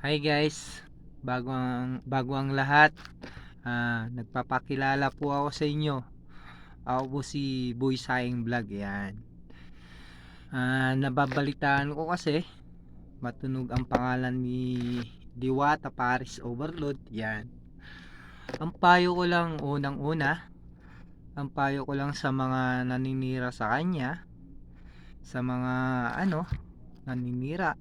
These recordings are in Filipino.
Hi guys, bago ang, bago ang lahat, ah, nagpapakilala po ako sa inyo. Ako po si Boy Saing Vlog, yan. Ah, nababalitaan ko kasi, matunog ang pangalan ni Diwata Paris Overload, yan. Ang payo ko lang unang-una, ang payo ko lang sa mga naninira sa kanya, sa mga ano, naninira,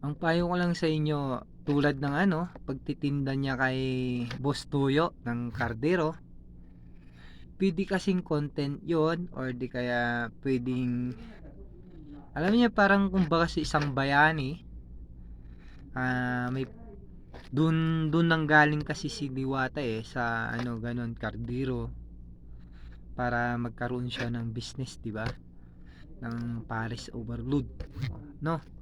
ang payo ko lang sa inyo, tulad ng ano, pagtitinda niya kay Boss Tuyo ng Kardero, pwede kasing content yon or di kaya pwedeng, alam niya parang kumbaga sa isang bayani, ah may dun dun nang galing kasi si Diwata eh sa ano ganon Kardero para magkaroon siya ng business, di ba? Ng Paris Overload, no?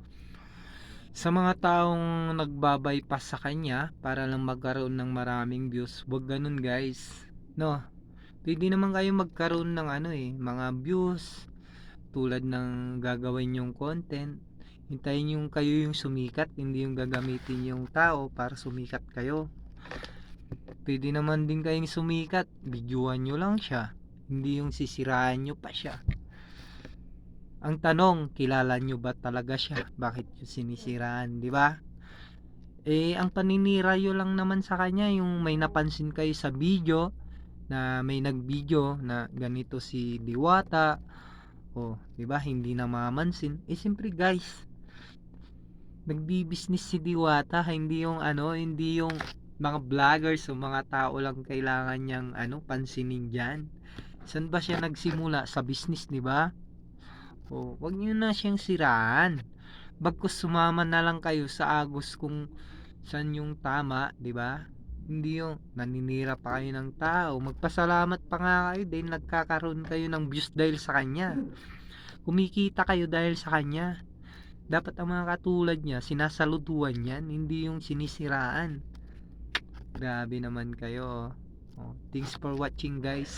Sa mga taong nagbabypass sa kanya para lang magkaroon ng maraming views wag ganun guys. No? Pwede naman kayo magkaroon ng ano eh mga views tulad ng gagawin yung content. Hintayin yung kayo yung sumikat hindi yung gagamitin yung tao para sumikat kayo. Pwede naman din kayong sumikat videoan nyo lang siya. Hindi yung sisiraan nyo pa siya ang tanong, kilala nyo ba talaga siya? Bakit yung sinisiraan, di ba? Eh, ang paninira yun lang naman sa kanya, yung may napansin kayo sa video, na may nag-video na ganito si Diwata, o, di ba, hindi na mamansin. Eh, siyempre guys, nagbi-business si Diwata, hindi yung ano, hindi yung mga vloggers o mga tao lang kailangan niyang ano, pansinin diyan. Saan ba siya nagsimula? Sa business, di ba? O, wag niyo na siyang siraan. Bagkus sumama na lang kayo sa agos kung saan yung tama, 'di ba? Hindi yung naninira pa kayo ng tao. Magpasalamat pa nga kayo dahil nagkakaroon kayo ng views dahil sa kanya. Kumikita kayo dahil sa kanya. Dapat ang mga katulad niya, sinasaluduan yan, hindi yung sinisiraan. Grabe naman kayo. Oh, thanks for watching guys.